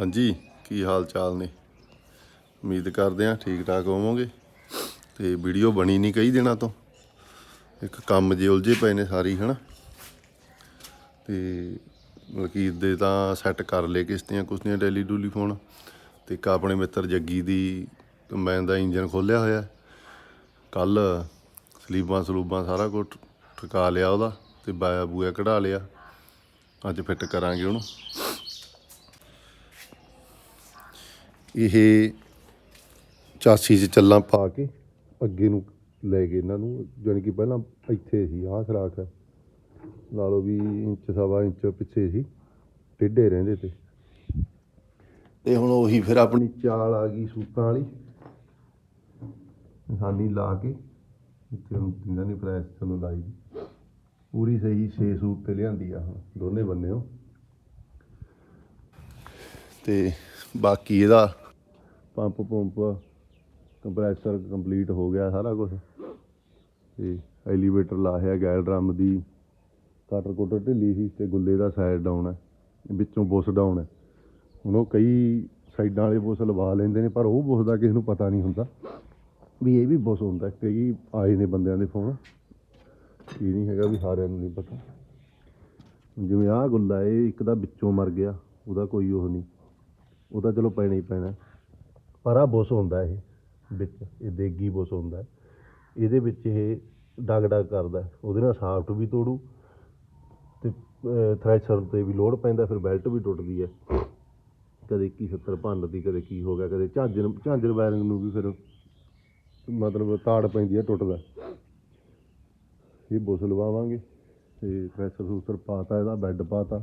ਹਾਂਜੀ, ਕੀ ਹਾਲ ਚਾਲ ਨੇ? ਉਮੀਦ ਕਰਦੇ ਆ ਠੀਕ ਠਾਕ ਹੋਵੋਗੇ। ਤੇ ਵੀਡੀਓ ਬਣੀ ਨਹੀਂ ਕਈ ਦਿਨਾਂ ਤੋਂ। ਇੱਕ ਕੰਮ ਜੇ ਉਲਝੇ ਪਏ ਨੇ ਸਾਰੀ ਹਨਾ? ਤੇ ਮਲਕੀਤ ਦੇ ਤਾਂ ਸੈੱਟ ਕਰ ਲਏ ਕਿਸ਼ਤੀਆਂ ਕੁਸ਼ਤੀਆਂ ਡੈਲੀ ਡੂਲੀ ਫੋਨ। ਤੇ ਇੱਕ ਆਪਣੇ ਮਿੱਤਰ ਜੱਗੀ ਦੀ ਕੰਬਾਈਨ ਦਾ ਇੰਜਨ ਖੋਲਿਆ ਹੋਇਆ। ਕੱਲ ਸਲੀਬਾਂ ਸਲੂਬਾਂ ਸਾਰਾ ਕੁਝ ਠਕਾ ਲਿਆ ਉਹਦਾ ਤੇ ਬਾਇਆ ਬੂਆ ਕਢਾ ਲਿਆ। ਅੱਜ ਫਿੱਟ ਕਰਾਂਗੇ ਉਹਨੂੰ। ਇਹ ਚਾਸੀ 'ਚ ਚੱਲਾਂ ਪਾ ਕੇ ਅੱਗੇ ਨੂੰ ਲੈ ਗਏ ਇਹਨਾਂ ਨੂੰ, ਜਾਣੀ ਕਿ ਪਹਿਲਾਂ ਇੱਥੇ ਸੀ, ਆਹ ਖਰਾਕ ਹੈ। ਲਾ ਲਓ ਵੀ ਇੰਚ, ਸਵਾ ਇੰਚ ਪਿੱਛੇ ਸੀ, ਟੇਢੇ ਰਹਿੰਦੇ ਤੇ। ਤੇ ਹੁਣ ਉਹੀ ਫਿਰ ਆਪਣੀ ਚਾਲ ਆ ਗਈ ਸੂਤਾਂ ਵਾਲੀ। ਨਿਸ਼ਾਨੀ ਲਾ ਕੇ, ਇੱਥੇ ਹੁਣ ਤਿੰਨਾਂ ਨੇ ਪ੍ਰੈਸ ਚਲੋ ਲਾਈ ਜੀ ਪੂਰੀ ਸਹੀ 6 ਸੂਤ ਤੇ ਲਿਆਂਦੀ ਆ ਹੁਣ, ਦੋਨੇ ਬੰਨਿਓ। ਤੇ ਬਾਕੀ ਇਹਦਾ ਪੰਪ ਪੰਪ ਕੰਪਰੈਸਰ ਕੰਪਲੀਟ ਹੋ ਗਿਆ ਸਾਰਾ ਕੁਝ ਤੇ ਐਲੀਵੇਟਰ ਲਾਹਿਆ ਗੈਲ ਡਰਮ ਦੀ। ਕਟਰ ਕੋਟਰ ਢਿੱਲੀ ਸੀ ਤੇ ਗੁੱਲੇ ਦਾ ਸਾਈਡ ਡਾਊਨ ਹੈ। ਵਿੱਚੋਂ ਬੁਸ ਡਾਊਨ ਹੈ। ਹੁਣ ਉਹ ਕਈ ਸਾਈਡਾਂ ਵਾਲੇ ਬੁਸ ਲਵਾ ਲੈਂਦੇ ਨੇ, ਪਰ ਉਹ ਬੁਸ ਦਾ ਕਿਸੇ ਨੂੰ ਪਤਾ ਨਹੀਂ ਹੁੰਦਾ ਵੀ ਇਹ ਵੀ ਬੁਸ ਹੁੰਦਾ। ਕਈ ਆਏ ਨੇ ਬੰਦਿਆਂ ਦੇ ਫੋਨ ਇਹ ਨਹੀਂ ਹੈਗਾ ਵੀ ਸਾਰਿਆਂ ਨੂੰ ਨਹੀਂ ਪਤਾ। ਜਿਵੇਂ ਆਹ ਗੁੱਲਾ ਇਹ ਇੱਕ ਦਾ ਵਿੱਚੋਂ ਮਰ ਗਿਆ, ਉਹਦਾ ਕੋਈ ਉਹ ਨਹੀਂ। ਉਹਦਾ ਚਲੋ ਪੈਣਾ ਹੀ ਪੈਣਾ। ਪਰ ਆ ਬੁਸ ਹੁੰਦਾ ਇਹ, ਵਿੱਚ, ਇਹ ਦੇਗੀ ਬੁਸ ਹੁੰਦਾ ਇਹਦੇ ਵਿੱਚ ਇਹ ਡਗ ਡਗ ਕਰਦਾ ਉਹਦੇ ਨਾਲ ਸਾਫਟ ਵੀ ਤੋੜੂ ਤੇ ਥ੍ਰੈਸ਼ਰ ਤੇ ਵੀ ਲੋਡ ਪੈਂਦਾ, ਫਿਰ ਬੈਲਟ ਵੀ ਟੁੱਟਦੀ ਹੈ। ਕਦੇ ਕੀ 70 ਭੰਨਦੀ, ਕਦੇ ਕੀ ਹੋ ਗਿਆ, ਕਦੇ ਝਾਂਜਰ ਝਾਂਜਰ ਵਾਇਰਿੰਗ ਨੂੰ ਵੀ ਫਿਰ ਮਤਲਬ ਤਾੜ ਪੈਂਦੀ ਹੈ, ਟੁੱਟਦਾ ਇਹ ਬੁਸ ਲਵਾਵਾਂਗੇ ਤੇ ਥ੍ਰੈਸ਼ਰ ਸੂਸਰ ਪਾਤਾ, ਇਹਦਾ ਬੈੱਡ ਪਾਤਾ।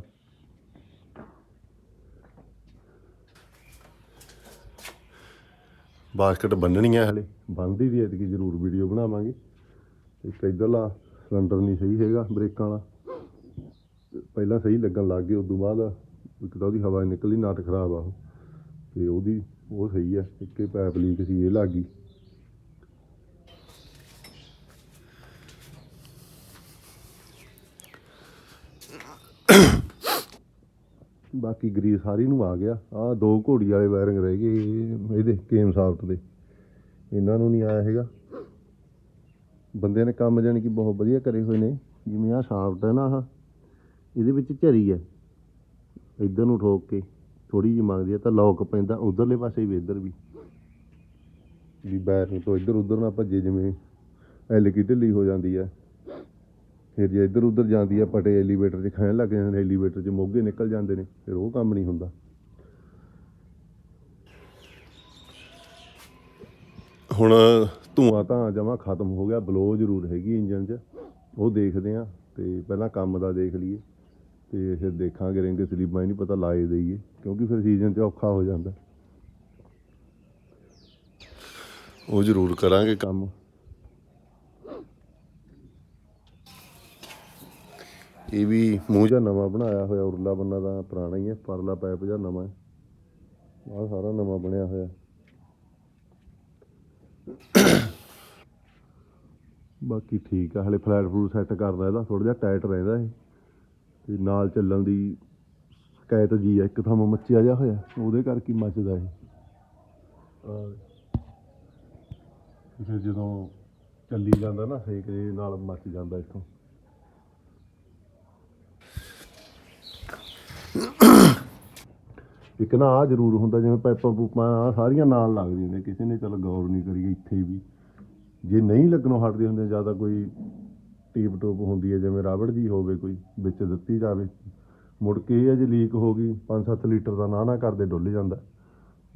ਬਾਸਕਟ ਬੰਨਣੀ ਹੈ ਹਲੇ। ਬੰਨਦੀ ਦੀ ਐਤਕੀ ਜ਼ਰੂਰ ਵੀਡੀਓ ਬਣਾਵਾਂਗੇ। ਇੱਕ ਇਧਰਲਾ ਸਿਲੰਡਰ ਨਹੀਂ ਸਹੀ ਹੈਗਾ ਬ੍ਰੇਕਾਂ ਵਾਲਾ। ਪਹਿਲਾਂ ਸਹੀ ਲੱਗਣ ਲੱਗ ਗਏ, ਉਦੋਂ ਬਾਅਦ ਇੱਕ ਤਾਂ ਉਹਦੀ ਹਵਾ ਨਿਕਲੀ ਨਟ ਖਰਾਬ ਆ ਉਹ। ਤੇ ਉਹਦੀ, ਉਹ ਸਹੀ ਹੈ ਇੱਕੇ ਪਾਈਪ ਲੀਕ ਸੀ, ਇਹ ਲੱਗ ਬਾਕੀ ਗਰੀਸ ਸਾਰੀ ਨੂੰ ਆ ਗਿਆ। ਆਹ ਦੋ ਘੋੜੀ ਵਾਲੇ ਵਾਇਰਿੰਗ ਰਹਿ ਗਏ ਇਹਦੇ, ਕੇਮ ਸਾਫਟ ਦੇ। ਇਹਨਾਂ ਨੂੰ ਨਹੀਂ ਆਇਆ ਹੈਗਾ। ਬੰਦਿਆਂ ਨੇ ਕੰਮ ਜਾਣੀ ਕਿ ਬਹੁਤ ਵਧੀਆ ਕਰੇ ਹੋਏ ਨੇ। ਜਿਵੇਂ ਆਹ ਸਾਫਟ ਹੈ ਨਾ ਆਹ। ਇਹਦੇ ਵਿੱਚ ਝਰੀ ਹੈ। ਇੱਧਰ ਨੂੰ ਠੋਕ ਕੇ ਥੋੜੀ ਜਿਹੀ ਮੰਗਦੀ ਹੈ ਤਾਂ ਲੌਕ ਪੈਂਦਾ। ਉਧਰਲੇ ਪਾਸੇ ਵੀ ਇੱਧਰ ਵੀ। ਵੀ ਬੈਰ ਤੋਂ ਇੱਧਰ ਉੱਧਰ ਨਾ ਭੱਜੇ ਜਿਵੇਂ ਐਲਕੀ ਢਿੱਲੀ ਹੋ ਜਾਂਦੀ ਹੈ। ਫਿਰ ਜੇ ਇੱਧਰ ਉੱਧਰ ਜਾਂਦੀ ਹੈ ਪਟੇ ਐਲੀਵੇਟਰ 'ਚ ਖੈਣ ਲੱਗ ਜਾਂਦੇ ਨੇ ਐਲੀਵੇਟਰ 'ਚ ਮੋਗੇ ਨਿਕਲ ਜਾਂਦੇ ਨੇ ਫਿਰ ਉਹ ਕੰਮ ਨਹੀਂ ਹੁੰਦਾ। ਹੁਣ ਧੂਆਂ ਤਾਂ ਜਮਾ ਖਤਮ ਹੋ ਗਿਆ ਬਲੋ ਜ਼ਰੂਰ ਹੈਗੀ ਇੰਜਨ 'ਚ। ਉਹ ਦੇਖਦੇ ਆ ਤੇ ਪਹਿਲਾਂ ਕੰਮ ਦਾ ਦੇਖ ਲਈਏ ਤੇ ਫਿਰ ਦੇਖਾਂਗੇ ਰਿੰਗ ਸਲੀਬਾਂ ਹੀ ਨਹੀਂ ਪਤਾ ਲਾਏ ਦੇਈਏ ਕਿਉਂਕਿ ਫਿਰ ਸੀਜ਼ਨ 'ਚ ਔਖਾ ਹੋ ਜਾਂਦਾ। ਉਹ ਜ਼ਰੂਰ ਕਰਾਂਗੇ ਕੰਮ। ਇਹ ਵੀ ਮੂੰਹ ਜਿਹਾ ਨਵਾਂ ਬਣਾਇਆ ਹੋਇਆ, ਉਰਲਾ ਬੰਨਾ ਦਾ ਪੁਰਾਣਾ ਹੀ ਹੈ, ਪਰਲਾ ਪਾਈਪ ਜਿਹਾ ਨਵਾਂ ਹੈ। ਆਹ ਸਾਰਾ ਨਵਾਂ ਬਣਿਆ ਹੋਇਆ। ਬਾਕੀ ਠੀਕ ਆ, ਹਲੇ ਫਲੈਟ ਫਲੂਟ ਸੈੱਟ ਕਰਦਾ ਇਹਦਾ ਥੋੜਾ ਜਿਹਾ ਟਾਈਟ ਰਹਿੰਦਾ ਇਹ। ਤੇ ਨਾਲ ਚੱਲਣ ਦੀ ਸ਼ਿਕਾਇਤ ਜੀ ਆ, ਇੱਕ ਥਾਂ ਮੱਚਿਆ ਜਿਹਾ ਹੋਇਆ, ਉਹਦੇ ਕਰਕੇ ਮੱਚਦਾ ਇਹ। ਫਿਰ ਜਦੋਂ ਚੱਲੀ ਜਾਂਦਾ ਨਾ ਸੇਕ ਦੇ ਨਾਲ ਮੱਚ ਜਾਂਦਾ ਇੱਥੋਂ। ਇੱਕ ਨਾ ਆ ਜ਼ਰੂਰ ਹੁੰਦਾ, ਜਿਵੇਂ ਪਾਈਪਾਂ ਪੂਪਾਂ ਆਹ ਸਾਰੀਆਂ ਨਾਲ ਲੱਗਦੀਆਂ ਨੇ, ਕਿਸੇ ਨੇ ਚਲ ਗੌਰ ਨਹੀਂ ਕਰੀ ਇੱਥੇ ਵੀ। ਜੇ ਨਹੀਂ ਲੱਗਣੋਂ ਹਟਦੇ ਹੁੰਦੇ ਜ਼ਿਆਦਾ ਕੋਈ ਟੀਪ ਟੋਪ ਹੁੰਦੀ ਹੈ, ਜਿਵੇਂ ਰਾਵੜ ਜੀ ਹੋਵੇ, ਕੋਈ ਵਿੱਚ ਦਿੱਤੀ ਜਾਵੇ। ਮੁੜ ਕੇ ਇਹ ਹੈ ਜੇ ਲੀਕ ਹੋ ਗਈ 5-7 ਲੀਟਰ ਦਾ ਨਾ ਨਾ ਕਰਦੇ ਡੁੱਲ ਜਾਂਦਾ।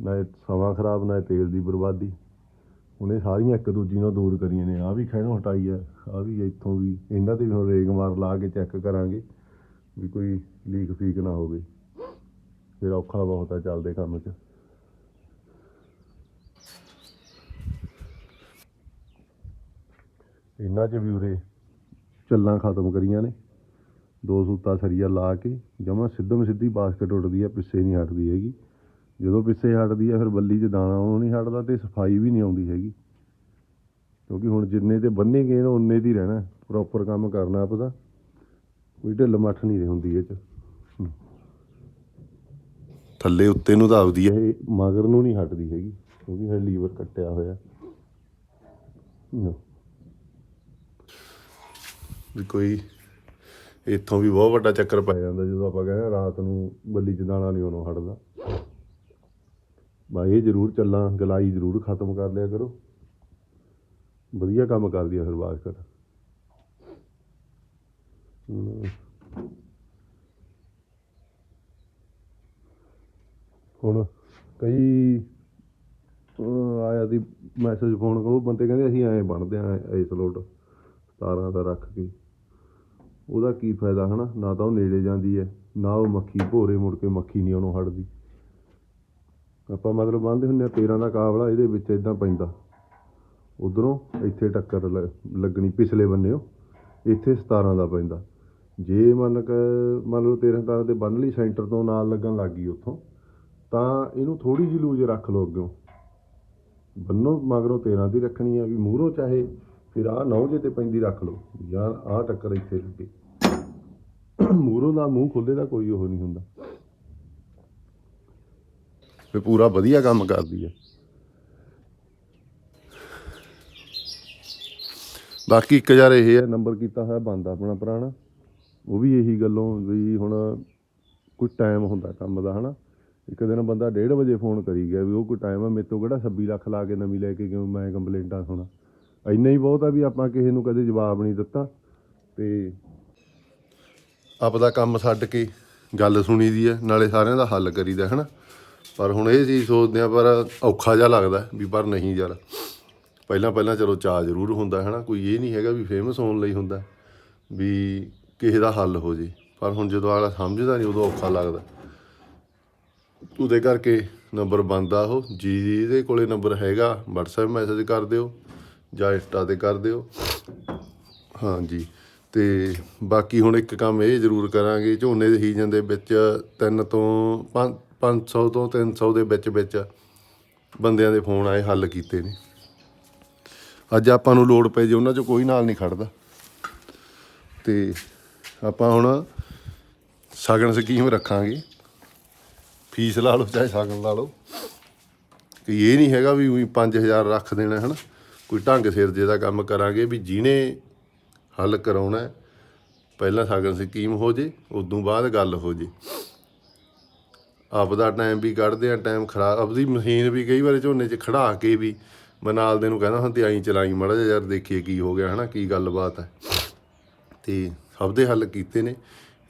ਨਾ ਇਹ ਸਮਾਂ ਖਰਾਬ, ਨਾ ਇਹ ਤੇਲ ਦੀ ਬਰਬਾਦੀ। ਉਹਨੇ ਸਾਰੀਆਂ ਇੱਕ ਦੂਜੀ ਨਾਲ ਦੂਰ ਕਰੀਆਂ ਨੇ। ਆ ਵੀ ਖੈਣੋਂ ਹਟਾਈ ਹੈ ਆ ਵੀ ਇੱਥੋਂ ਵੀ। ਇਹਨਾਂ ਤੇ ਵੀ ਹੁਣ ਰੇਗ ਮਾਰ ਲਾ ਕੇ ਚੈੱਕ ਕਰਾਂਗੇ, ਵੀ ਕੋਈ ਲੀਕ ਫੀਕ ਨਾ ਹੋਵੇ। ਫਿਰ ਔਖਾ ਬਹੁਤ ਆ ਚੱਲਦੇ ਕੰਮ 'ਚ। ਇਹਨਾਂ 'ਚ ਵੀ ਉਰੇ ਚੱਲਾਂ ਖਤਮ ਕਰੀਆਂ ਨੇ। ਦੋ ਸੂਤਾ ਸਰੀਆ ਲਾ ਕੇ ਜਮਾ ਸਿੱਧਮ ਸਿੱਧੀ ਬਾਸਕਟ ਉੱਡਦੀ ਆ, ਪਿੱਛੇ ਨਹੀਂ ਹਟਦੀ ਹੈਗੀ। ਜਦੋਂ ਪਿੱਛੇ ਹਟਦੀ ਆ, ਫਿਰ ਬੱਲੀ 'ਚ ਦਾਣਾ ਉਹ ਨਹੀਂ ਹਟਦਾ ਤੇ ਸਫ਼ਾਈ ਵੀ ਨਹੀਂ ਆਉਂਦੀ ਹੈਗੀ। ਕਿਉਂਕਿ ਹੁਣ ਜਿੰਨੇ ਤੇ ਬੰਨੇ ਗਏ ਨੇ ਉਨੇ ਦੀ ਰਹਿਣਾ। ਪ੍ਰੋਪਰ ਕੰਮ ਕਰਨਾ ਆਪਦਾ। ਕੋਈ ਢਿੱਲ ਮੱਠ ਨਹੀਂ ਹੁੰਦੀ ਇਹ 'ਚ। ਥੱਲੇ ਉੱਤੇ ਨੂੰ ਦਬਦੀ ਹੈ ਇਹ ਮਗਰ ਨੂੰ ਨਹੀਂ ਹਟਦੀ ਹੈਗੀ ਕਿਉਂਕਿ ਇਹ ਲੀਵਰ ਕੱਟਿਆ ਹੋਇਆ। ਵੀ ਕੋਈ ਇੱਥੋਂ ਵੀ ਬਹੁਤ ਵੱਡਾ ਚੱਕਰ ਪੈ ਜਾਂਦਾ, ਜਦੋਂ ਆਪਾਂ ਕਹਿੰਦੇ ਹਾਂ ਰਾਤ ਨੂੰ ਬੱਲੀ ਚ ਦਾਣਾ ਨਹੀਂ ਉਹਨੋਂ ਹਟਦਾ। ਬਾ ਇਹ ਜ਼ਰੂਰ ਚੱਲਾਂ, ਗਲਾਈ ਜ਼ਰੂਰ ਖਤਮ ਕਰ ਲਿਆ ਕਰੋ। ਵਧੀਆ ਕੰਮ ਕਰਦੀ ਆ ਫਿਰ ਬਾਸਕਟ। ਹਮ। ਹੁਣ ਕਈ ਆਇਆ ਦੀ ਮੈਸੇਜ ਫੋਨ ਕਰੋ ਬੰਦੇ ਕਹਿੰਦੇ ਅਸੀਂ ਐਂ ਬਣਦੇ ਆ, ਇਸ ਲੋਟ 17 ਦਾ ਰੱਖ ਕੇ। ਉਹਦਾ ਕੀ ਫਾਇਦਾ ਹਨਾ? ਨਾ ਤਾਂ ਉਹ ਨੇੜੇ ਜਾਂਦੀ ਹੈ ਨਾ ਉਹ ਮੱਖੀ ਭੋਰੇ ਮੁੜ ਕੇ ਮੱਖੀ ਨਹੀਂ ਉਹਨੂੰ ਹਟਦੀ। ਆਪਾਂ ਮਤਲਬ ਬੰਨਦੇ ਹੁੰਦੇ ਆ 13 ਦਾ ਕਾਬਲਾ ਇਹਦੇ ਵਿੱਚ ਇਦਾਂ ਪੈਂਦਾ। ਉਧਰੋਂ ਇੱਥੇ ਟੱਕਰ ਲ- ਲੱਗਣੀ, ਪਿਛਲੇ ਬੰਨਿਓ ਇੱਥੇ 17 ਦਾ ਪੈਂਦਾ। ਜੇ ਮੰਨ ਕੇ, ਮੰਨ ਲਓ 13 ਤਾਰ ਦੇ ਬੰਨ ਲਈ, ਸੈਂਟਰ ਤੋਂ ਨਾਲ ਲੱਗਣ ਲੱਗ ਗਈ ਉੱਥੋਂ ਤਾਂ ਇਹਨੂੰ ਥੋੜੀ ਜਿਹੀ ਲੂਜ ਰੱਖ ਲਓ ਅੱਗੋਂ ਬੰਨੋ ਮਗਰੋਂ 13 ਦੀ ਰੱਖਣੀ ਹੈ ਵੀ ਮੂਹਰੋਂ ਚਾਹੇ ਫਿਰ ਆਹ ਨੌ ਜੇ ਤੇ ਪੈਂਦੀ ਰੱਖ ਲਓ। ਜਾਂ ਆਹ ਟੱਕਰ ਇੱਥੇ ਲੱਗੇ। ਮੂਹਰੋਂ ਦਾ ਮੂੰਹ ਖੁੱਲੇ ਦਾ ਕੋਈ ਉਹ ਨਹੀਂ ਹੁੰਦਾ। ਵੀ ਪੂਰਾ ਵਧੀਆ ਕੰਮ ਕਰਦੀ ਹੈ ਬਾਕੀ ਇੱਕ ਯਾਰ ਇਹ ਹੈ ਨੰਬਰ ਕੀਤਾ ਹੋਇਆ ਬੰਦ ਆਪਣਾ ਪੁਰਾਣਾ। ਉਹ ਵੀ ਇਹੀ ਗੱਲੋਂ ਵੀ ਹੁਣ ਕੋਈ ਟਾਈਮ ਹੁੰਦਾ ਕੰਮ ਦਾ, ਹਨਾ? ਇੱਕ ਦਿਨ ਬੰਦਾ 1:30 ਵਜੇ ਫੋਨ ਕਰੀ ਗਿਆ ਵੀ ਉਹ ਕੋਈ ਟਾਈਮ ਆ, ਮੇਰੇ ਤੋਂ ਕਿਹੜਾ 26 ਲੱਖ ਲਾ ਕੇ ਨਵੀਂ ਲੈ ਕੇ ਕਿਉਂ ਮੈਂ ਕੰਪਲੇਂਟਾਂ ਸੁਣਾ। ਇੰਨਾ ਹੀ ਬਹੁਤ ਆ ਵੀ ਆਪਾਂ ਕਿਸੇ ਨੂੰ ਕਦੇ ਜਵਾਬ ਨਹੀਂ ਦਿੱਤਾ ਤੇ ਆਪਦਾ ਕੰਮ ਛੱਡ ਕੇ ਗੱਲ ਸੁਣੀ ਦੀ ਹੈ ਨਾਲੇ ਸਾਰਿਆਂ ਦਾ ਹੱਲ ਕਰੀਦਾ ਹੈ ਨਾ ਪਰ ਹੁਣ ਇਹ ਚੀਜ਼ ਸੋਚਦੇ ਆ, ਪਰ ਔਖਾ ਜਿਹਾ ਲੱਗਦਾ ਵੀ ਪਰ ਨਹੀਂ ਯਾਰ। ਪਹਿਲਾਂ ਪਹਿਲਾਂ ਚਲੋ ਚਾਹ ਜ਼ਰੂਰ ਹੁੰਦਾ ਹੈ ਨਾ ਕੋਈ ਇਹ ਨਹੀਂ ਹੈਗਾ ਵੀ ਫੇਮਸ ਹੋਣ ਲਈ ਹੁੰਦਾ ਵੀ ਕਿਸੇ ਦਾ ਹੱਲ ਹੋ ਜੇ। ਪਰ ਹੁਣ ਜਦੋਂ ਆਲਾ ਸਮਝਦਾ ਨਹੀਂ, ਉਦੋਂ ਔਖਾ ਲੱਗਦਾ। ਉਹਦੇ ਕਰਕੇ ਨੰਬਰ ਬੰਦ ਉਹ, ਜੀ ਜੀ ਦੇ ਕੋਲੇ ਨੰਬਰ ਹੈਗਾ, WhatsApp ਮੈਸੇਜ ਕਰ ਦਿਓ ਜਾਂ ਇੰਸਟਾ ਤੇ ਕਰ ਦਿਓ। ਹਾਂਜੀ, ਤੇ ਬਾਕੀ ਹੁਣ ਇੱਕ ਕੰਮ ਇਹ ਜ਼ਰੂਰ ਕਰਾਂਗੇ, ਝੋਨੇ ਦੇ ਸੀਜ਼ਨ ਦੇ ਵਿੱਚ ਤਿੰਨ ਤੋਂ 500 ਤੋਂ 300 ਦੇ ਵਿੱਚ ਵਿੱਚ ਬੰਦਿਆਂ ਦੇ ਫੋਨ ਆਏ, ਹੱਲ ਕੀਤੇ ਨੇ। ਅੱਜ ਆਪਾਂ ਨੂੰ ਲੋੜ ਪਏ ਜੇ ਉਹਨਾਂ 'ਚੋਂ ਕੋਈ ਨਾਲ ਨਹੀਂ ਖੜਦਾ। ਤੇ ਆਪਾਂ ਹੁਣ ਸ਼ਗਨ ਸਕੀਮ ਰੱਖਾਂਗੇ। ਫੀਸ ਲਾ ਲਓ ਚਾਹੇ ਸ਼ਗਨ ਲਾ ਲਓ। ਕਿ ਇਹ ਨਹੀਂ ਹੈਗਾ ਵੀ ਉਹੀ 5000 ਰੱਖ ਦੇਣਾ, ਹਨ? ਕੋਈ ਢੰਗ ਸਿਰ ਜੇ ਦਾ ਕੰਮ ਕਰਾਂਗੇ ਵੀ ਜਿਹਨੇ ਹੱਲ ਕਰਾਉਣਾ ਪਹਿਲਾਂ ਸ਼ਗਨ ਸਕੀਮ ਹੋ ਜੇ, ਉਦੋਂ ਬਾਅਦ ਗੱਲ ਹੋ ਜੇ। ਆਪਦਾ ਟਾਈਮ ਵੀ ਕੱਢਦੇ ਆ ਟਾਈਮ ਖਰਾਬ, ਆਪਦੀ ਮਸ਼ੀਨ ਵੀ ਕਈ ਵਾਰੀ ਝੋਨੇ 'ਚ ਖੜਾ ਕੇ ਵੀ ਮੈਂ ਨਾਲ ਦੇ ਨੂੰ ਕਹਿੰਦਾ ਹਾਂ, ਤੇ ਆਈ ਚਲਾਈ ਮੜਾ ਜਿਹਾ ਯਾਰ, ਦੇਖੀਏ ਕੀ ਹੋ ਗਿਆ, ਹਨਾ? ਕੀ ਗੱਲਬਾਤ ਹੈ? ਤੇ ਸਭ ਦੇ ਹੱਲ ਕੀਤੇ ਨੇ।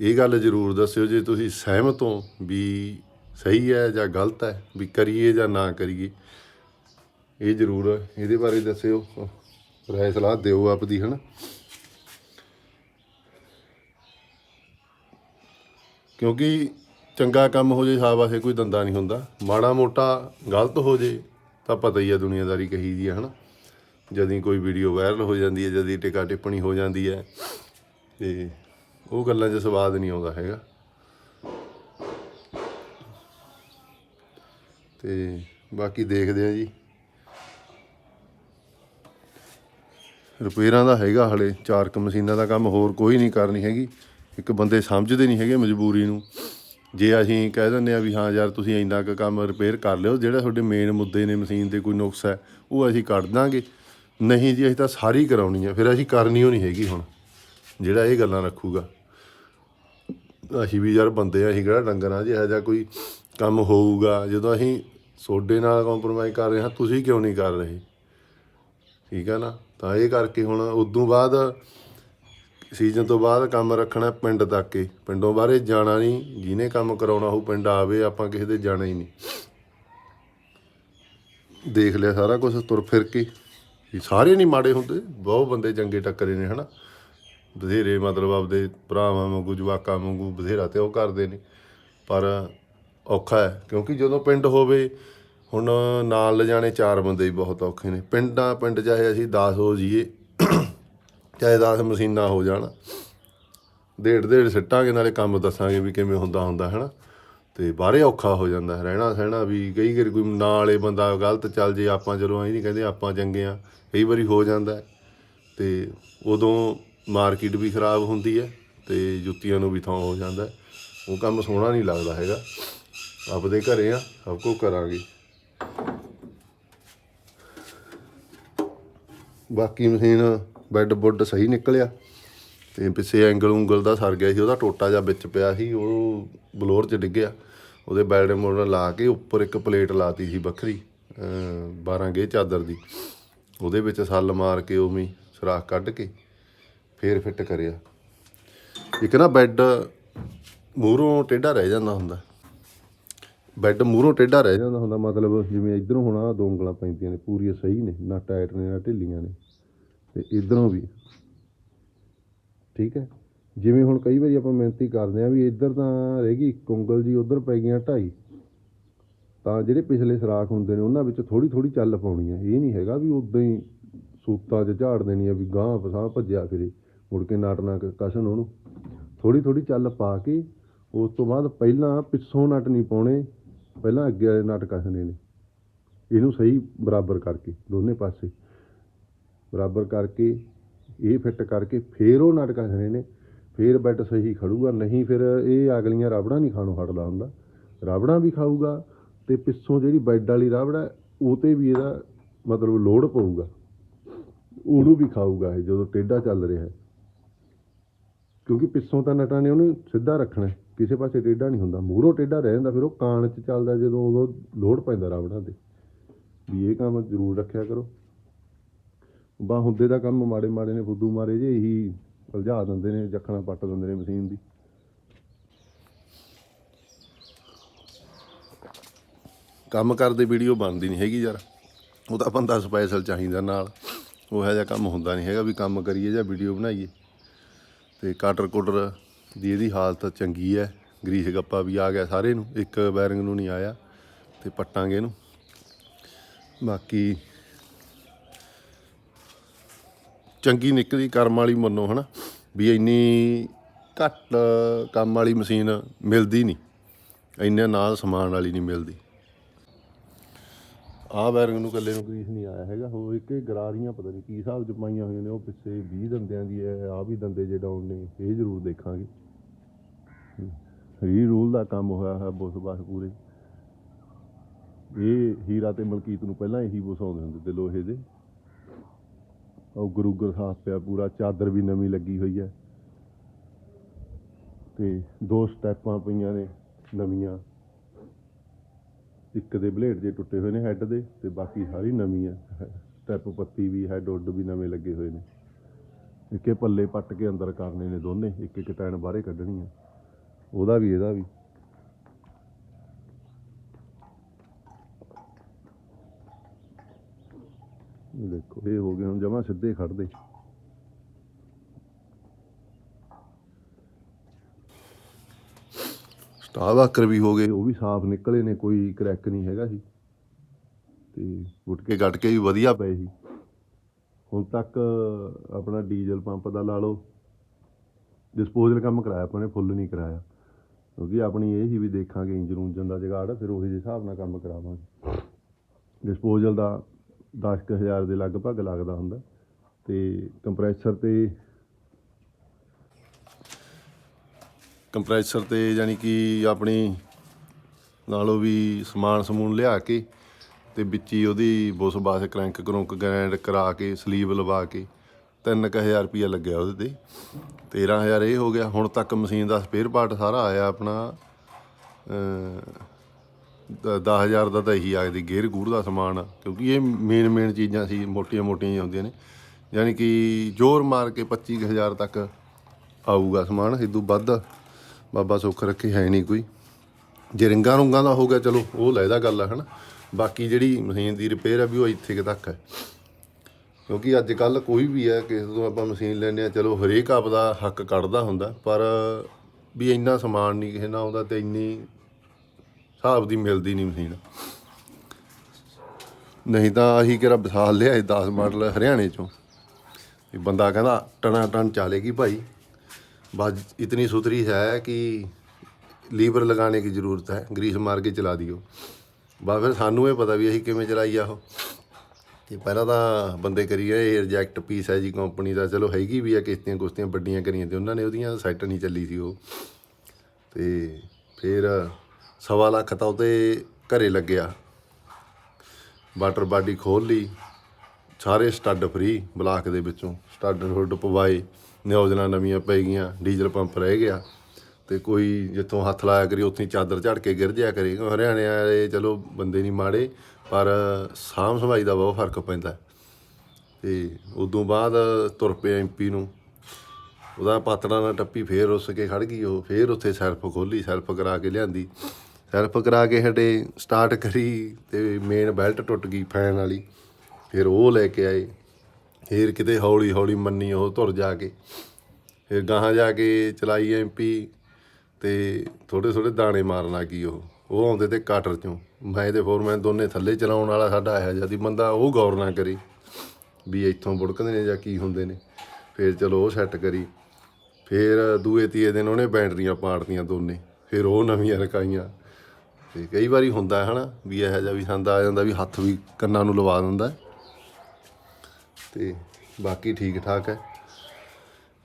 ਇਹ ਗੱਲ ਜ਼ਰੂਰ ਦੱਸਿਓ ਜੇ ਤੁਸੀਂ ਸਹਿਮਤ ਹੋ ਵੀ ਸਹੀ ਹੈ ਜਾਂ ਗਲਤ ਹੈ, ਵੀ ਕਰੀਏ ਜਾਂ ਨਾ ਕਰੀਏ, ਇਹ ਜ਼ਰੂਰ ਇਹਦੇ ਬਾਰੇ ਦੱਸਿਓ, ਰਾਏ ਸਲਾਹ ਦਿਓ ਆਪਦੀ, ਹਨਾ? ਕਿਉਂਕਿ ਚੰਗਾ ਕੰਮ ਹੋ ਜੇ ਸ਼ਾਬਾਸ਼ ਕੋਈ ਦੰਦਾ ਨਹੀਂ ਹੁੰਦਾ। ਮਾੜਾ ਮੋਟਾ ਗਲਤ ਹੋ ਜੇ, ਤਾਂ ਪਤਾ ਹੀ ਆ ਦੁਨੀਆਦਾਰੀ ਕਹੀ ਜੀ ਹੈ, ਹਨਾ? ਜਦੀ ਕੋਈ ਵੀਡੀਓ ਵਾਇਰਲ ਹੋ ਜਾਂਦੀ ਹੈ, ਜਦੀ ਟਿਕਾ ਟਿੱਪਣੀ ਹੋ ਜਾਂਦੀ ਹੈ, ਤੇ ਉਹ ਗੱਲਾਂ 'ਚ ਸਵਾਦ ਨਹੀਂ ਆਉਂਦਾ ਹੈਗਾ। ਤੇ ਬਾਕੀ ਦੇਖਦੇ ਆ ਜੀ। ਰਿਪੇਅਰਾਂ ਦਾ ਹੈਗਾ ਹਲੇ, ਚਾਰ ਕੁ ਮਸ਼ੀਨਾਂ ਦਾ ਕੰਮ, ਹੋਰ ਕੋਈ ਨਹੀਂ ਕਰਨੀ ਹੈਗੀ। ਇੱਕ ਬੰਦੇ ਸਮਝਦੇ ਨਹੀਂ ਹੈਗੇ ਮਜਬੂਰੀ ਨੂੰ। ਜੇ ਅਸੀਂ ਕਹਿ ਦਿੰਦੇ ਆ ਵੀ ਹਾਂ ਯਾਰ ਤੁਸੀਂ ਇੰਨਾ ਕੁ ਕੰਮ ਰਿਪੇਅਰ ਕਰ ਲਿਓ, ਜਿਹੜਾ ਤੁਹਾਡੇ ਮੇਨ ਮੁੱਦੇ ਨੇ ਮਸ਼ੀਨ ਦੇ ਕੋਈ ਨੁਕਸ ਹੈ, ਉਹ ਅਸੀਂ ਕੱਢ ਦਾਂਗੇ। ਨਹੀਂ ਜੀ, ਅਸੀਂ ਤਾਂ ਸਾਰੀ ਕਰਾਉਣੀ ਆ ਫਿਰ ਅਸੀਂ ਕਰਨੀ ਉਹ ਨਹੀਂ ਹੈਗੀ ਹੁਣ। ਜਿਹੜਾ ਇਹ ਗੱਲਾਂ ਰੱਖੂਗਾ। ਅਸੀਂ ਵੀ ਯਾਰ ਬੰਦੇ ਆ ਅਸੀਂ ਕਿਹੜਾ ਡੰਗਰਾਂ ਇਹੋ ਜਿਹਾ ਕੋਈ ਕੰਮ ਹੋਊਗਾ। ਜਦੋਂ ਅਸੀਂ ਸੋਡੇ ਨਾਲ ਕੰਪਰੋਮਾਈਜ਼ ਕਰ ਰਹੇ ਹਾਂ, ਤੁਸੀਂ ਕਿਉਂ ਨਹੀਂ ਕਰ ਰਹੇ? ਠੀਕ ਆ ਨਾ? ਤਾਂ ਇਹ ਕਰਕੇ ਹੁਣ ਉਦੋਂ ਬਾਅਦ ਸੀਜ਼ਨ ਤੋਂ ਬਾਅਦ ਕੰਮ ਰੱਖਣਾ ਪਿੰਡ ਤੱਕ ਹੀ। ਪਿੰਡੋਂ ਬਾਹਰੇ ਜਾਣਾ ਨਹੀਂ, ਜਿਹਨੇ ਕੰਮ ਕਰਾਉਣਾ ਉਹ ਪਿੰਡ ਆਵੇ, ਆਪਾਂ ਕਿਸੇ ਦੇ ਜਾਣਾ ਹੀ ਨਹੀਂ। ਦੇਖ ਲਿਆ ਸਾਰਾ ਕੁਝ ਤੁਰ ਫਿਰ ਕੇ। ਵੀ ਸਾਰੇ ਨਹੀਂ ਮਾੜੇ ਹੁੰਦੇ, ਬਹੁਤ ਬੰਦੇ ਚੰਗੇ ਟੱਕਰੇ ਨੇ, ਹਨਾ? ਬਥੇਰੇ ਮਤਲਬ ਆਪਦੇ ਭਰਾਵਾਂ ਵਾਂਗੂ, ਜਵਾਕਾਂ ਵਾਂਗੂ ਬਥੇਰਾ ਤੇ ਉਹ ਕਰਦੇ ਨੇ। ਪਰ ਔਖਾ ਹੈ ਕਿਉਂਕਿ ਜਦੋਂ ਪਿੰਡ ਹੋਵੇ ਹੁਣ ਨਾਲ ਲਿਜਾਣੇ ਚਾਰ ਬੰਦੇ ਹੀ ਬਹੁਤ ਔਖੇ ਨੇ। ਪਿੰਡਾਂ ਪਿੰਡ ਚਾਹੇ ਅਸੀਂ 10 ਹੋ ਜਾਈਏ ਚਾਹੇ 10 ਮਸ਼ੀਨਾਂ ਹੋ ਜਾਣ ਡੇਢ ਡੇਢ ਸਿੱਟਾਂਗੇ ਨਾਲੇ ਕੰਮ ਦੱਸਾਂਗੇ ਵੀ ਕਿਵੇਂ ਹੁੰਦਾ ਹੁੰਦਾ ਹੈ ਨਾ ਤੇ ਬਾਹਰੇ ਔਖਾ ਹੋ ਜਾਂਦਾ ਹੈ, ਰਹਿਣਾ ਸਹਿਣਾ ਵੀ ਕਈ ਵਾਰੀ ਕੋਈ ਨਾਲੇ ਬੰਦਾ ਗਲਤ ਚੱਲ ਜੇ ਆਪਾਂ ਚਲੋ ਐਂ ਨਹੀਂ ਕਹਿੰਦੇ ਆਪਾਂ ਚੰਗੇ ਆ ਕਈ ਵਾਰੀ ਹੋ ਜਾਂਦਾ ਹੈ। ਤੇ ਉਦੋਂ ਮਾਰਕੀਟ ਵੀ ਖਰਾਬ ਹੁੰਦੀ ਹੈ ਤੇ ਜੁੱਤੀਆਂ ਨੂੰ ਵੀ ਥਾਂ ਹੋ ਜਾਂਦਾ ਉਹ ਕੰਮ ਸੋਹਣਾ ਨਹੀਂ ਲੱਗਦਾ ਹੈਗਾ। ਆਪਦੇ ਘਰੇ ਆ, ਸਭ ਕੁਝ ਕਰਾਂਗੇ। ਬਾਕੀ ਮਸ਼ੀਨ ਬੈੱਡ ਬੁੱਡ ਸਹੀ ਨਿਕਲਿਆ ਤੇ ਪਿੱਛੇ ਐਂਗਲ ਉਂਗਲ ਦਾ ਸਰ ਗਿਆ ਸੀ, ਉਹਦਾ ਟੋਟਾ ਜਿਹਾ ਵਿੱਚ ਪਿਆ ਸੀ, ਉਹ ਬਲੋਰ 'ਚ ਡਿੱਗਿਆ ਉਹਦੇ ਬੈਲਡ ਮੋੜਨ ਲਾ ਕੇ ਉੱਪਰ ਇੱਕ ਪਲੇਟ ਲਾਤੀ ਸੀ ਵੱਖਰੀ ਅਮ 12 ਗੇ ਚਾਦਰ ਦੀ। ਉਹਦੇ ਵਿੱਚ ਸੱਲ ਮਾਰ ਕੇ ਉਵੇਂ ਸੁਰਾਖ ਕੱਢ ਕੇ ਫੇਰ ਫਿੱਟ ਕਰਿਆ। ਇੱਕ ਨਾ ਬੈੱਡ ਮੂਹਰੋਂ ਟੇਢਾ ਰਹਿ ਜਾਂਦਾ ਹੁੰਦਾ। ਬੈੱਡ ਮੂਹਰੋਂ ਟੇਢਾ ਰਹਿ ਜਾਂਦਾ ਹੁੰਦਾ, ਮਤਲਬ ਜਿਵੇਂ ਇਧਰੋਂ ਹੁਣ ਆਹ ਦੋ ਉਂਗਲਾਂ ਪੈਂਦੀਆਂ ਨੇ, ਪੂਰੀਆਂ ਸਹੀ ਨੇ, ਨਾ ਟਾਈਟ ਨੇ, ਨਾ ਢਿੱਲੀਆਂ ਨੇ, ਤੇ ਇਧਰੋਂ ਵੀ। ਠੀਕ ਹੈ? ਜਿਵੇਂ ਹੁਣ ਕਈ ਵਾਰੀ ਆਪਾਂ ਮਿਹਨਤੀ ਕਰਦੇ ਆ ਵੀ ਇੱਧਰ ਤਾਂ ਰਹਿ ਗਈ, ਇੱਕ ਉਂਗਲ ਜੀ ਉਧਰ ਪੈ ਗਈਆਂ ਢਾਈ। ਤਾਂ ਜਿਹੜੇ ਪਿਛਲੇ ਸਰਾਖ ਹੁੰਦੇ ਨੇ, ਉਹਨਾਂ ਵਿੱਚ ਥੋੜੀ ਥੋੜੀ ਚੱਲ ਪਾਉਣੀ ਹੈ। ਇਹ ਨਹੀਂ ਹੈਗਾ ਵੀ ਉਦਾਂ ਹੀ ਸੂਤਾਂ 'ਚ ਝਾੜ ਦੇਣੀ ਆ ਵੀ ਗਾਂਹ ਪਸਾਹ ਭੱਜਿਆ ਫਿਰੇ, ਮੁੜ ਕੇ ਨਟ ਨਾ ਕ- ਉਹਨੂੰ। ਥੋੜੀ ਥੋੜੀ ਚੱਲ ਪਾ ਕੇ, ਉਸ ਤੋਂ ਬਾਅਦ ਪਹਿਲਾਂ ਪਿੱਛੋਂ ਨਟ ਨਹੀਂ ਪਾਉਣੇ ਪਹਿਲਾਂ ਅੱਗੇ ਵਾਲੇ ਨਟ ਕੱਸਣੇ ਨੇ। ਇਹਨੂੰ ਸਹੀ ਬਰਾਬਰ ਕਰਕੇ, ਦੋਨੇ ਪਾਸੇ। ਬਰਾਬਰ ਕਰਕੇ, ਇਹ ਫਿੱਟ ਕਰਕੇ ਫੇਰ ਉਹ ਨਟ ਕੱਸਣੇ ਨੇ। ਫੇਰ ਬੈੱਡ ਸਹੀ ਖੜੂਗਾ, ਨਹੀਂ ਫਿਰ ਇਹ ਅਗਲੀਆਂ ਰਾਬੜਾਂ ਨਹੀਂ ਖਾਣੋਂ ਹਟਦਾ ਹੁੰਦਾ। ਰਾਬੜਾਂ ਵੀ ਖਾਊਗਾ ਤੇ ਪਿੱਛੋਂ ਜਿਹੜੀ ਬੈੱਡ ਵਾਲੀ ਰਾਬੜਾ ਉਹ ਤੇ ਵੀ ਇਹਦਾ ਮਤਲਬ ਲੋਡ ਪਊਗਾ। ਉਹਨੂੰ ਵੀ ਖਾਊਗਾ ਇਹ ਜਦੋਂ ਟੇਢਾ ਚੱਲ ਰਿਹਾ ਕਿਉਂਕਿ ਪਿੱਛੋਂ ਤਾਂ ਨਟਾਂ ਨੇ ਉਹਨੂੰ ਸਿੱਧਾ ਰੱਖਣਾ ਕਿਸੇ ਪਾਸੇ ਟੇਢਾ ਨਹੀਂ ਹੁੰਦਾ। ਮੂਹਰੋਂ ਟੇਢਾ ਰਹਿ ਜਾਂਦਾ, ਫਿਰ ਉਹ ਕਾਣ 'ਚ ਚੱਲਦਾ ਜਦੋਂ ਉਦੋਂ ਲੋੜ ਪੈਂਦਾ ਰਾਬੜਾਂ ਤੇ ਵੀ ਇਹ ਕੰਮ ਜ਼ਰੂਰ ਰੱਖਿਆ ਕਰੋ। ਬਾ ਹੁੰਦੇ ਦਾ ਕੰਮ ਮਾੜੇ ਮਾੜੇ ਨੇ, ਫੁੱਦੂ ਮਾਰੇ ਜੇ ਇਹੀ ਉਲਝਾ ਦਿੰਦੇ ਨੇ, ਜੱਖਣਾ ਪੱਟ ਦਿੰਦੇ ਨੇ ਮਸ਼ੀਨ ਦੀ। ਕੰਮ ਕਰਦੇ ਵੀਡੀਓ ਬਣਦੀ ਨਹੀਂ ਹੈਗੀ ਯਾਰ। ਉਹ ਤਾਂ ਬੰਦਾ ਸਪੈਸ਼ਲ ਚਾਹੀਦਾ ਨਾਲ। ਉਹ ਜਿਹਾ ਕੰਮ ਹੁੰਦਾ ਨਹੀਂ ਹੈਗਾ ਵੀ ਕੰਮ ਕਰੀਏ ਜਾਂ ਵੀਡੀਓ ਬਣਾਈਏ। ਤੇ ਕਾਟਰ ਕੁਟਰ ਦੀ ਇਹਦੀ ਹਾਲਤ ਚੰਗੀ ਹੈ। ਗਰੀਸ ਗੱਪਾ ਵੀ ਆ ਗਿਆ ਸਾਰੇ ਨੂੰ, ਇੱਕ ਬੈਰਿੰਗ ਨੂੰ ਨਹੀਂ ਆਇਆ ਤੇ ਪੱਟਾਂਗੇ ਇਹਨੂੰ। ਬਾਕੀ ਚੰਗੀ ਨਿਕਲੀ ਕਰਮ ਵਾਲੀ ਮੰਨੋ ਹਨਾ, ਵੀ ਇੰਨੀ ਘੱਟ ਕੰਮ ਵਾਲੀ ਮਸ਼ੀਨ ਮਿਲਦੀ ਨਹੀਂ, ਇੰਨੇ ਨਾਲ ਸਮਾਨ ਵਾਲੀ ਨਹੀਂ ਮਿਲਦੀ। ਆਹ ਬੈਰਿੰਗ ਨੂੰ ਇਕੱਲੇ ਨੂੰ ਗਰੀਸ ਨਹੀਂ ਆਇਆ ਹੈਗਾ ਉਹ ਇੱਕ ਇਹ ਗਰਾਰੀਆਂ ਪਤਾ ਨਹੀਂ ਕੀ ਹਿਸਾਬ ਚ ਪਾਈਆਂ ਹੋਈਆਂ ਨੇ, ਉਹ ਪਿੱਛੇ 20 ਦੰਦਿਆਂ ਦੀ ਹੈ ਆ ਵੀ ਦੰਦੇ ਜੇ ਡਾਊਨ ਨੇ, ਇਹ ਜ਼ਰੂਰ ਦੇਖਾਂਗੇ। ਰੀ ਰੂਲ ਦਾ ਕੰਮ ਹੋਇਆ ਹੈ ਬੁਸ ਬਸ ਪੂਰੇ। ਇਹ ਹੀਰਾ ਤੇ ਮਲਕੀਤ ਨੂੰ ਪਹਿਲਾਂ ਇਹੀ ਬੁਸਾਉਂਦੇ ਹੁੰਦੇ ਤੇ ਲੋਹੇ ਦੇ। ਉਹ ਗਰੂਗਰ ਸਾਫ਼ ਪਿਆ ਪੂਰਾ, ਚਾਦਰ ਵੀ ਨਵੀਂ ਲੱਗੀ ਹੋਈ ਹੈ। ਤੇ ਦੋ ਸਟੈਪਾਂ ਪਈਆਂ ਨੇ ਨਵੀਆਂ। ਇੱਕ ਦੇ ਬਲੇਡ ਜੇ ਟੁੱਟੇ ਹੋਏ ਨੇ ਹੈੱਡ ਦੇ ਤੇ ਬਾਕੀ ਸਾਰੀ ਨਵੀਂ ਹੈ। ਸਟੈਪ ਪੱਤੀ ਵੀ, ਹੈੱਡ ਉੱਡ ਵੀ ਨਵੇਂ ਲੱਗੇ ਹੋਏ ਨੇ। ਇੱਕੇ ਪੱਲੇ ਪੱਟ ਕੇ ਅੰਦਰ ਕਰਨੇ ਨੇ ਦੋਨੇ, ਇੱਕ ਇੱਕ ਟੈਨ ਬਾਹਰੇ ਕੱਢਣੀ ਹੈ ਉਹਦਾ ਵੀ ਇਹਦਾ ਵੀ। ਦੇਖੋ ਇਹ ਹੋ ਗਏ ਹੁਣ ਜਮਾ ਸਿੱਧੇ ਖੜਦੇ ਸਟਾਰ ਵਾਕਰ ਵੀ ਹੋ ਗਏ। ਉਹ ਵੀ ਸਾਫ਼ ਨਿਕਲੇ ਨੇ ਕੋਈ ਕਰੈਕ ਨਹੀਂ ਹੈਗਾ ਸੀ ਤੇ ਗੁੱਟ ਗੱਟ ਕੇ ਵੀ ਵਧੀਆ ਪਏ ਸੀ। ਹੁਣ ਤੱਕ ਆਪਣਾ ਡੀਜ਼ਲ ਪੰਪ ਦਾ ਲਾ ਲਓ। ਡਿਸਪੋਜ਼ਲ ਕੰਮ ਕਰਾਇਆ ਆਪਾਂ ਨੇ ਫੁੱਲ ਨਹੀਂ ਕਰਾਇਆ। ਕਿਉਂਕਿ ਆਪਣੀ ਇਹ ਸੀ ਵੀ ਦੇਖਾਂਗੇ ਇੰਜਨ ਉਂਜਨ ਦਾ ਜਗਾੜ, ਫਿਰ ਉਹੀ ਜਿਹੇ ਹਿਸਾਬ ਨਾਲ ਕੰਮ ਕਰਾਵਾਂਗੇ। ਡਿਸਪੋਜ਼ਲ ਦਾ 10000 ਦੇ ਲਗਭਗ ਲੱਗਦਾ ਹੁੰਦਾ ਤੇ ਕੰਪਰੈਸਰ ਤੇ ਕੰਪਰੈਸਰ ਤੇ ਯਾਨੀ ਕਿ ਆਪਣੀ ਨਾਲੋਂ ਵੀ ਸਮਾਨ ਸਮੂਨ ਲਿਆ ਕੇ ਤੇ ਵਿੱਚ ਹੀ ਉਹਦੀ ਬੁਸ ਬਾਸ ਕ੍ਰੈਂਕ ਕਰੂੰਕ ਗ੍ਰੈਂਡ ਕਰਾ ਕੇ ਸਲੀਵ ਲਵਾ ਕੇ 3000 ਰੁਪਿਆ ਲੱਗਿਆ ਉਹਦੇ ਤੇ। 13000 ਇਹ ਹੋ ਗਿਆ। ਹੁਣ ਤੱਕ ਮਸ਼ੀਨ ਦਾ ਸਪੇਅਰ ਪਾਰਟ ਸਾਰਾ ਆਇਆ ਆਪਣਾ ਅਮ, ਦ- 10000 ਦਾ ਤਾਂ ਇਹੀ ਆਗਦੀ ਗੇਅਰ ਗੂਰ ਦਾ ਸਮਾਨ ਕਿਉਂਕਿ ਇਹ ਮੇਨ ਮੇਨ ਚੀਜ਼ਾਂ ਸੀ ਮੋਟੀਆਂ ਮੋਟੀਆਂ ਹੀ ਹੁੰਦੀਆਂ ਨੇ। ਯਾਨੀ ਕਿ ਜ਼ੋਰ ਮਾਰ ਕੇ 25000 ਤੱਕ ਆਊਗਾ ਸਮਾਨ ਇਦੋਂ ਵੱਧ ਬਾਬਾ ਸੁੱਖ ਰੱਖੇ ਹੈ ਨਹੀਂ ਕੋਈ। ਜੇ ਰਿੰਗਾਂ ਰੁੰਗਾਂ ਦਾ ਹੋ ਗਿਆ ਚਲੋ ਉਹ ਲੈਦਾ ਗੱਲ ਆ ਹਨਾ। ਬਾਕੀ ਜਿਹੜੀ ਮਸ਼ੀਨ ਦੀ ਰਿਪੇਅਰ ਆ ਵੀ ਉਹ ਇੱਥੇ ਕੁ ਤੱਕ ਹੈ। ਕਿਉਂਕਿ ਅੱਜ ਕੱਲ ਕੋਈ ਵੀ ਹੈ, ਕਿਸੇ ਤੋਂ ਆਪਾਂ ਮਸ਼ੀਨ ਲੈਣੇ ਆ ਚਲੋ ਹਰੇਕ ਆਪ ਦਾ ਹੱਕ ਕੱਢਦਾ ਹੁੰਦਾ, ਪਰ ਵੀ ਇੰਨਾ ਸਮਾਨ ਨਹੀਂ, ਕਿਸੇ ਨਾਲ ਆਉਂਦਾ ਤੇ ਇੰਨੀ ਹਿਸਾਬ ਦੀ ਮਿਲਦੀ ਨਹੀਂ ਮਸ਼ੀਨ। ਨਹੀਂ ਤਾਂ ਆਹੀ ਕਿਹੜਾ ਵਿਸਾਲ ਲਿਆ 10 ਮਾਡਲ ਹਰਿਆਣੇ ਚੋਂ। ਇਹ ਬੰਦਾ ਕਹਿੰਦਾ ਟਣਾ ਟਣ ਚਾਲੇਗੀ ਭਾਈ। ਬਸ ਇਤਨੀ ਸੁਤਰੀ ਹੈ ਕਿ ਲੀਵਰ ਲਗਾਣੇ ਦੀ ਜ਼ਰੂਰਤ ਹੈ, ਗਰੀਸ ਮਾਰ ਕੇ ਚਲਾ ਦਿਓ। ਬਾ ਸਾਨੂੰ ਇਹ ਪਤਾ ਵੀ ਅਸੀਂ ਕਿਵੇਂ ਚਲਾਈ ਆ ਉਹ ਤੇ ਪਹਿਲਾਂ ਤਾਂ ਬੰਦੇ ਕਰੀਏ ਇਹ ਰਿਜੈਕਟ ਪੀਸ ਹੈ ਜੀ ਕੰਪਨੀ ਦਾ, ਚਲੋ ਹੈਗੀ ਵੀ ਆ ਕਿਸ਼ਤੀਆਂ ਕੁਸ਼ਤੀਆਂ ਵੱਡੀਆਂ ਕਰੀਆਂ ਤੇ ਉਹਨਾਂ ਨੇ ਉਹਦੀਆਂ ਸੈੱਟ ਨਹੀਂ ਚੱਲੀ ਸੀ ਉਹ। ਤੇ ਫਿਰ ਸਵਾ ਲੱਖ ਤਾਂ ਉਹਤੇ ਘਰੇ ਲੱਗਿਆ। ਵਾਟਰ ਬਾਡੀ ਖੋਲ ਲਈ, ਸਾਰੇ ਸਟੱਡ ਫ੍ਰੀ ਬਲਾਕ ਦੇ ਵਿੱਚੋਂ ਸਟੱਡ ਹੁੱਡ ਪਵਾਏ ਨਿਯੋਜਨਾ ਨਵੀਆਂ ਪੈ ਗਈਆਂ, ਡੀਜ਼ਲ ਪੰਪ ਰਹਿ ਗਿਆ। ਤੇ ਕੋਈ ਜਿੱਥੋਂ ਹੱਥ ਲਾਇਆ ਕਰੀ, ਉੱਥੇ ਹੀ ਚਾਦਰ ਝੜ ਕੇ ਗਿਰ ਜਾਇਆ ਕਰੇ। ਹਰਿਆਣੇ ਵਾਲੇ ਚਲੋ ਬੰਦੇ ਨਹੀਂ ਮਾੜੇ ਪਰ ਸਾਂਭ ਸੰਭਾਈ ਦਾ ਬਹੁਤ ਫ਼ਰਕ ਪੈਂਦਾ ਤੇ ਉਦੋਂ ਬਾਅਦ ਤੁਰ ਪਿਆ ਐਮਪੀ ਨੂੰ। ਉਹਦਾ ਪਾਤੜਾ ਨਾਲ ਟੱਪੀ ਫੇਰ ਉਸ ਕੇ ਖੜ ਗਈ ਉਹ। ਫੇਰ ਉੱਥੇ ਸੈਲਫ ਖੋਲੀ ਸੈਲਫ ਕਰਾ ਕੇ ਲਿਆਂਦੀ। ਸੈਲਫ ਕਰਾ ਕੇ ਸਾਡੇ ਸਟਾਰਟ ਕਰੀ ਤੇ ਮੇਨ ਬੈਲਟ ਟੁੱਟ ਗਈ ਫੈਨ ਵਾਲੀ। ਫਿਰ ਉਹ ਲੈ ਕੇ ਆਏ। ਫਿਰ ਕਿਤੇ ਹੌਲੀ ਹੌਲੀ ਮੰਨੀ ਉਹ ਤੁਰ ਜਾ ਕੇ। ਫਿਰ ਗਾਹਾਂ ਜਾ ਕੇ ਚਲਾਈ ਐਮਪੀ ਤੇ ਥੋੜੇ ਥੋੜੇ ਦਾਣੇ ਮਾਰਨ ਲੱਗੀ ਉਹ। ਉਹ ਆਉਂਦੇ ਤੇ ਕਾਟਰ ਚੋਂ। ਮੈਂ ਤੇ ਫੋਰਮੈਨ ਦੋਨੇ ਥੱਲੇ ਚਲਾਉਣ ਵਾਲਾ ਸਾਡਾ ਇਹੋ ਜਿਹਾ ਦੀ ਬੰਦਾ ਉਹ ਗੌਰ ਨਾ ਕਰੀ ਵੀ ਇੱਥੋਂ ਬੁੜਕਦੇ ਨੇ ਜਾਂ ਕੀ ਹੁੰਦੇ ਨੇ। ਫਿਰ ਚਲੋ ਉਹ ਸੈੱਟ ਕਰੀ। ਫਿਰ ਦੂਏ ਤੀਏ ਦਿਨ ਉਹਨੇ ਬੈਟਰੀਆਂ ਪਾੜਤੀਆਂ ਦੋਨੇ। ਫਿਰ ਉਹ ਨਵੀਆਂ ਰਕਾਈਆਂ ਤੇ ਕਈ ਵਾਰੀ ਹੁੰਦਾ ਹੈ ਹਨਾ ਵੀ ਇਹੋ ਜਿਹਾ ਵੀ ਸੰਦ ਆ ਜਾਂਦਾ ਵੀ ਹੱਥ ਵੀ ਕੰਨਾਂ ਨੂੰ ਲਵਾ ਦਿੰਦਾ। ਹੈ। ਤੇ ਬਾਕੀ ਠੀਕ ਠਾਕ ਹੈ।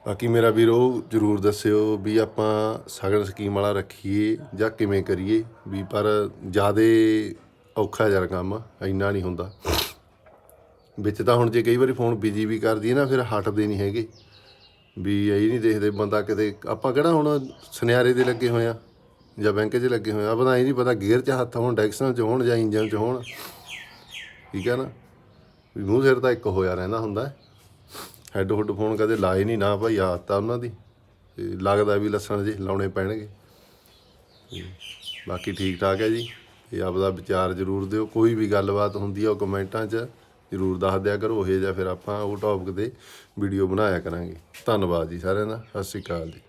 ਬਾਕੀ ਮੇਰਾ ਵੀਰੋ, ਜਰੂਰ ਦੱਸਿਓ ਵੀ ਆਪਾਂ ਸਗਨ ਸਕੀਮ ਵਾਲਾ ਰੱਖੀਏ ਜਾਂ ਕਿਵੇਂ ਕਰੀਏ? ਵੀ ਪਰ ਜਿਆਦੇ ਔਖਾ ਯਾਰ ਕੰਮ ਇੰਨਾ ਨਹੀਂ ਹੁੰਦਾ। ਵਿੱਚ ਤਾਂ ਹੁਣ ਜੇ ਕਈ ਵਾਰੀ ਫੋਨ ਬਿਜ਼ੀ ਵੀ ਕਰਦੀ ਹੈ ਨਾ, ਫਿਰ ਹਟਦੇ ਨਹੀਂ ਹੈਗੇ। ਵੀ ਇਹ ਨਹੀਂ ਦੇਖਦੇ ਬੰਦਾ ਕਿਤੇ, ਆਪਾਂ ਕਿਹੜਾ ਹੁਣ ਸੁਨਿਆਰੇ ਦੇ ਲੱਗੇ ਹੋਏ ਆ ਜਾਂ ਬੈਂਕ 'ਚ ਲੱਗੇ ਹੋਏ ਆ, ਆਪਾਂ ਇਹ ਨਹੀਂ ਪਤਾ ਗੇਅਰ 'ਚ ਹੱਥ ਹੋਣ ਡੈਕਸਨ 'ਚ ਹੋਣ ਜਾਂ ਇੰਜਨ 'ਚ ਹੋਣ। ਠੀਕ ਹੈ ਨਾ? ਵੀ ਮੂੰਹ ਸਿਰ ਤਾਂ ਇੱਕ ਹੋਇਆ ਰਹਿੰਦਾ ਹੁੰਦਾ। ਹੈੱਡ ਹੁੱਡ ਫੋਨ ਕਦੇ ਲਾਏ ਨਹੀਂ ਨਾ ਭਾਈ, ਆਦਤ ਆ ਉਹਨਾਂ ਦੀ। ਤੇ ਲੱਗਦਾ ਵੀ ਲੱਸਣ ਜੇ ਲਾਉਣੇ ਪੈਣਗੇ। ਬਾਕੀ ਠੀਕ ਠਾਕ ਹੈ ਜੀ। ਇਹ ਆਪਦਾ ਵਿਚਾਰ ਜ਼ਰੂਰ ਦਿਓ। ਕੋਈ ਵੀ ਗੱਲਬਾਤ ਹੁੰਦੀ ਆ ਉਹ ਕਮੈਂਟਾਂ 'ਚ ਜ਼ਰੂਰ ਦੱਸ ਦਿਆ ਕਰੋ। ਇਹ ਜਾਂ ਫਿਰ ਆਪਾਂ ਉਹ ਟੌਪਿਕ ਤੇ ਵੀਡੀਓ ਬਣਾਇਆ ਕਰਾਂਗੇ। ਧੰਨਵਾਦ ਜੀ ਸਾਰਿਆਂ ਦਾ। ਸਤਿ ਸ਼੍ਰੀ ਅਕਾਲ ਜੀ।